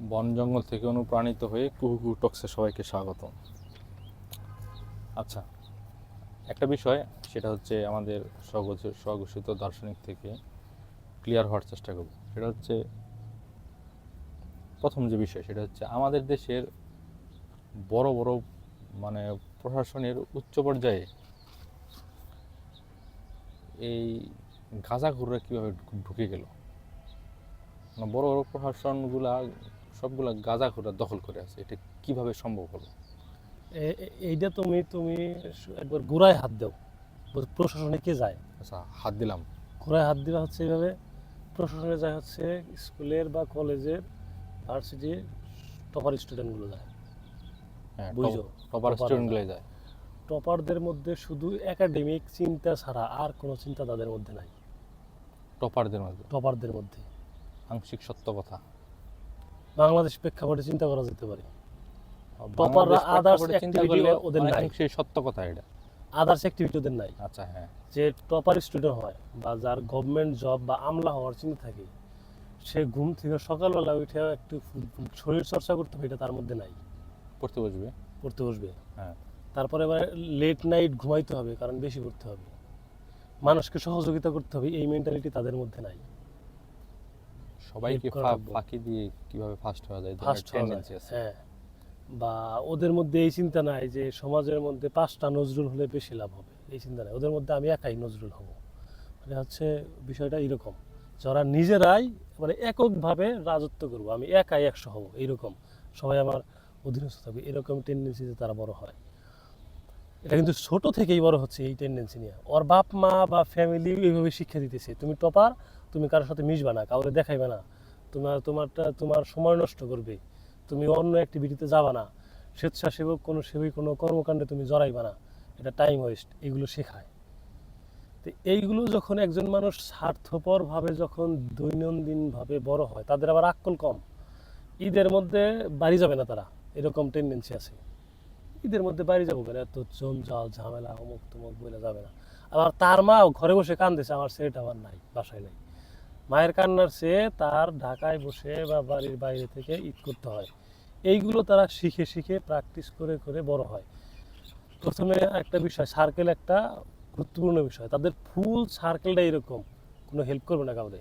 বন জঙ্গল থেকে অনুপ্রাণিত হয়ে কুহু টক্সে সবাইকে স্বাগত আচ্ছা একটা বিষয়, সেটা হচ্ছে আমাদের স্বঘোষ- স্বঘোষিত দার্শনিক থেকে ক্লিয়ার হওয়ার চেষ্টা করব। সেটা হচ্ছে, প্রথম যে বিষয়, সেটা হচ্ছে আমাদের দেশের বড় বড় মানে প্রশাসনের উচ্চ পর্যায়ে এই গাঁজাখুররা কীভাবে ঢুকে গেল? মানে বড় বড় প্রশাসনগুলা সবগুলা গাঁজাখুররা দখল করে আছে এটা কীভাবে সম্ভব হলো? এইটা তুমি তুমি একবার গোড়ায় হাত দাও প্রশাসনে কে যায়? আচ্ছা হাত দিলাম। গোড়ায় হাত দিবা হচ্ছে এইভাবে প্রশাসনে যায় হচ্ছে স্কুলের বা কলেজের ভার্সিটির টপার স্টুডেন্টগুলো যায়। হ্যাঁ বুঝছ? টপার স্টুডেন্টগুলো যায়। টপারদের মধ্যে শুধু একাডেমিক চিন্তা ছাড়া আর কোনো চিন্তা তাদের মধ্যে নাই। টপারদের মধ্যে? টপারদের মধ্যে। আংশিক সত্য কথা। বাংলাদেশ প্রেক্ষাপটে চিন্তা করা যেতে পারে। ওদের নাই। সত্য কথা এটা। আদার্স অ্যাক্টিভিটি ওদের নাই। আচ্ছা হ্যাঁ। যে টপার স্টুডেন্ট হয় বা যার গভর্নমেন্ট জব বা আমলা হওয়ার চিন্তা থাকে সে ঘুম থেকে সকালবেলা উঠে একটু শরীর চর্চা করতে হবে এটা তার মধ্যে নাই। পড়তে বসবে? পড়তে বসবে। হ্যাঁ। তারপরে এবার লেট নাইট ঘুমাইতে হবে কারণ বেশি পড়তে হবে। মানুষকে সহযোগিতা করতে হবে এই মেন্টালিটি তাদের মধ্যে নাই। সবাইকে। ফাঁকি দিয়ে কীভাবে ফার্স্ট হওয়া যায় ফার্স্ট টেন্ডেন্সি আছে। হ্যাঁ। বা ওদের মধ্যে এই চিন্তা নাই যে সমাজের মধ্যে পাঁচটা নজরুল হলে বেশি লাভ হবে এই চিন্তা নাই। ওদের মধ্যে আমি একাই নজরুল হব। মানে হচ্ছে বিষয়টা এরকম যারা নিজেরাই মানে এককভাবে রাজত্ব করব আমি একাই একশো হব এইরকম। সবাই আমার অধীনস্থ থাকবে এরকম টেন্ডেন্সিতে তারা বড় হয়। এটা কিন্তু ছোট থেকেই বড় হচ্ছে এই টেন্ডেন্সি নিয়ে। ওর বাপ মা বা ফ্যামিলি এইভাবে শিক্ষা দিতেছে তুমি টপার তুমি কারোর সাথে মিশবা না, কাউরে দেখাইবে না। তোমার, তোমারটা, তোমার সময় নষ্ট করবে। তুমি অন্য অ্যাক্টিভিটিতে যাবা না। স্বেচ্ছাসেবক কোনো সেবী কোনো কর্মকাণ্ডে তুমি জড়াইবা না। এটা টাইম ওয়েস্ট এগুলো শেখায়। তো এইগুলো যখন একজন মানুষ স্বার্থপরভাবে যখন দৈনন্দিনভাবে বড় হয়, তাদের আবার আক্কল কম। ঈদের মধ্যে বাড়ি যাবে না তারা, এরকম টেন্ডেন্সি আছে। ঈদের মধ্যে বাড়ি যাব কেন? এত জঞ্জাল, ঝামেলা অমুক তমুক বলে যাবে না। আবার তার মা ঘরে বসে কান্দেছে, আমার ছেলেটা আবার নাই, বাসায় নাই। মায়ের কান্নার চেয়ে তার ঢাকায় বসে বা বাড়ির বাইরে থেকে ঈদ করতে হয়। এইগুলো তারা শিখে শিখে প্র্যাকটিস করে করে বড় হয়। প্রথমে একটা বিষয় সার্কেল একটা গুরুত্বপূর্ণ বিষয়। তাদের ফুল সার্কেলটা এরকম, কোনো হেল্প করবে না কাউরে।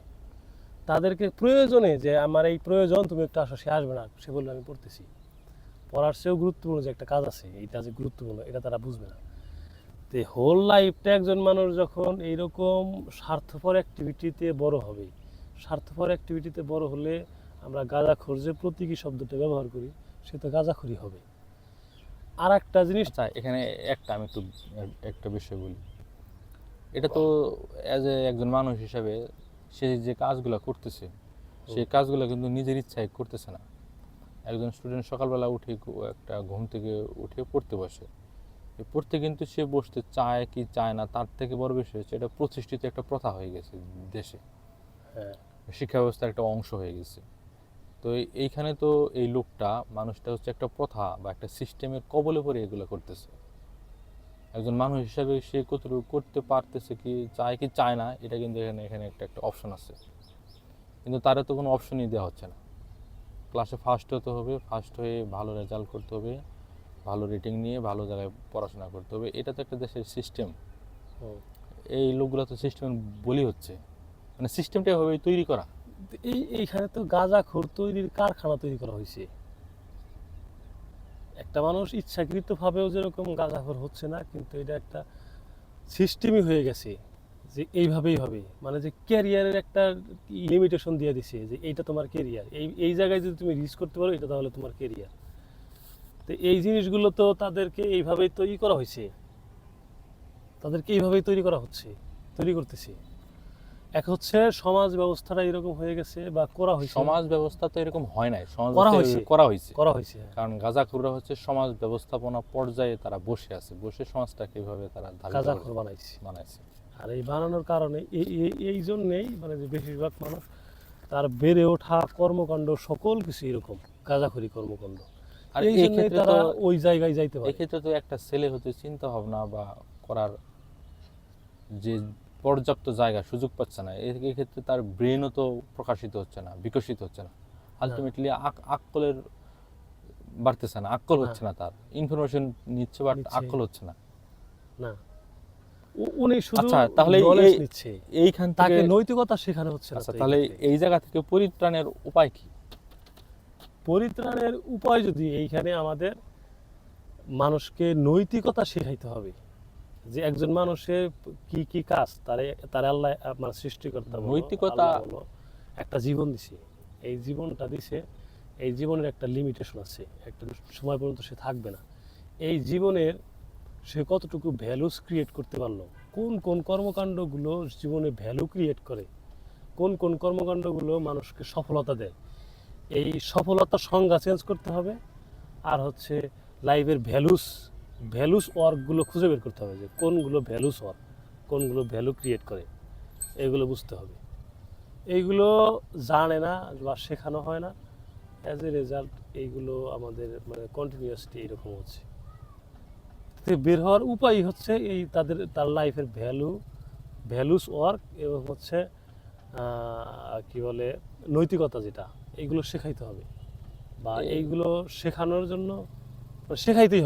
তাদেরকে প্রয়োজনে যে, আমার এই প্রয়োজন, তুমি একটু আসো, সে আসবে না। সে বলবে, আমি পড়তেছি। পড়ার চেয়েও গুরুত্বপূর্ণ যে একটা কাজ আছে, এইটা যে গুরুত্বপূর্ণ, এটা তারা বুঝবে না। তো হোল লাইফটা একজন মানুষ যখন এইরকম স্বার্থপর অ্যাক্টিভিটিতে বড় হবে স্বার্থপর অ্যাক্টিভিটিতে বড় হলে আমরা গাঁজাখোর যে প্রতীকী শব্দটা ব্যবহার করি সে তো গাঁজাখুরি হবে। আর একটা জিনিস আচ্ছা এখানে একটা আমি একটু একটা বিষয় বলি। এটা তো অ্যাজ এ একজন মানুষ হিসাবে সে যে কাজগুলো করতেছে সেই কাজগুলো কিন্তু নিজের ইচ্ছায় করতেছে না। একজন স্টুডেন্ট সকালবেলা উঠে একটা ঘুম থেকে উঠে পড়তে বসে। পড়তে কিন্তু সে বসতে চায় কি চায় না তার থেকে বড় বিষয় হচ্ছে এটা প্রতিষ্ঠিত একটা প্রথা হয়ে গেছে দেশে। হ্যাঁ। শিক্ষা ব্যবস্থার একটা অংশ হয়ে গেছে। তো এইখানে তো এই লোকটা মানুষটা হচ্ছে একটা প্রথা বা একটা সিস্টেমের কবলে পড়ে এগুলো করতেছে। একজন মানুষ হিসাবে সে কতটুকু করতে পারতেছে কি চায় কি চায় না এটা কিন্তু এখানে এখানে একটা একটা অপশন আছে। কিন্তু তারা তো কোনো অপশনই দেওয়া হচ্ছে না। ক্লাসে ফার্স্ট হতে হবে ফার্স্ট হয়ে ভালো রেজাল্ট করতে হবে। ভালো রেটিং নিয়ে ভালো জায়গায় পড়াশোনা করতে হবে। এটা তো একটা দেশের সিস্টেম। এই লোকগুলো তো সিস্টেমের বলি হচ্ছে। মানে সিস্টেমটা এভাবেই তৈরি করা। এই এইখানে তো গাঁজাখোর তৈরির কারখানা তৈরি করা হয়েছে। একটা মানুষ ইচ্ছাকৃতভাবেও যেরকম গাঁজাখোর হচ্ছে না কিন্তু এটা একটা সিস্টেমই হয়ে গেছে যে এইভাবেই হবে। মানে যে ক্যারিয়ারের একটা লিমিটেশন দিয়ে দিছে যে এইটা তোমার কেরিয়ার এই এই জায়গায় যদি তুমি রিচ করতে পারো এটা তাহলে তোমার কেরিয়ার তো এই জিনিসগুলো তো তাদেরকে এইভাবেই তৈরি করা হয়েছে। তাদেরকে এইভাবেই তৈরি করা হচ্ছে তৈরি করতেছে। এক হচ্ছে সমাজ ব্যবস্থাটা এরকম হয়ে গেছে বা করা হয়েছে। সমাজ ব্যবস্থা তো এরকম হয় নাই সমাজ করা হয়েছে। করা হয়েছে। করা হয়েছে। কারণ গাজাখুররা হচ্ছে সমাজ ব্যবস্থাপনা পর্যায়ে তারা বসে আছে বসে সমাজটাকে এইভাবে তারা গাঁজাখোর বানাইছে। বানাইছে। আর এই বানানোর কারণে এই এই- এই জন্যেই মানে যে বেশিরভাগ মানুষ তার বেড়ে ওঠা কর্মকাণ্ড সকল কিছু এরকম গাজাখুরি কর্মকাণ্ড। আর এই ক্ষেত্রে তো ওই জায়গায় যাইতে পারে। এক্ষেত্রে তো একটা ছেলে হতে চিন্তা ভাবনা বা করার যে পর্যাপ্ত জায়গা সুযোগ পাচ্ছে না এই এই ক্ষেত্রে তার ব্রেনও তো প্রকাশিত হচ্ছে না বিকশিত হচ্ছে না। আলটিমেটলি আক্কলের বাড়তেছে না আক্কল হচ্ছে না তার। ইনফরমেশন নিচ্ছে বাট। আক্কল হচ্ছে না। না। উনি শুধু আচ্ছা, তাহলে এইখান থেকে নৈতিকতা শেখানো হচ্ছে না আচ্ছা তাহলে এই জায়গা থেকে পরিত্রাণের উপায় কি? পরিত্রাণের উপায় যদি এইখানে আমাদের মানুষকে নৈতিকতা শেখাইতে হবে যে একজন মানুষের কি কি কাজ তারে তারে আল্লাহ মানে সৃষ্টিকর্তা নৈতিকতা- একটা জীবন দিছে। এই জীবনটা দিছে এই জীবনের একটা লিমিটেশন আছে একটা সময় পর্যন্ত সে থাকবে না। এই জীবনের সে কতটুকু ভ্যালুস ক্রিয়েট করতে পারল কোন কোন কর্মকাণ্ডগুলো জীবনে ভ্যালু ক্রিয়েট করে কোন কোন কর্মকাণ্ডগুলো মানুষকে সফলতা দেয় এই সফলতার সংজ্ঞা চেঞ্জ করতে হবে। আর হচ্ছে লাইফের ভ্যালুস ভ্যালুস ওয়ার্কগুলো খুঁজে বের করতে হবে যে কোনগুলো ভ্যালুস ওয়ার্ক কোনগুলো ভ্যালু ক্রিয়েট করে। এগুলো বুঝতে হবে। এইগুলো জানে না বা শেখানো হয় না। অ্যাজ এ রেজাল্ট এইগুলো আমাদের মানে কন্টিনিউয়াসলি এরকম হচ্ছে। বের হওয়ার উপায় হচ্ছে এই তাদের, তার লাইফের ভ্যালু ভ্যালুস ওয়ার্ক এবং হচ্ছে কি বলে, নৈতিকতা যেটা। এইগুলো শেখাইতে হবে বা এইগুলো শেখানোর জন্য শেখাইতেই হবে।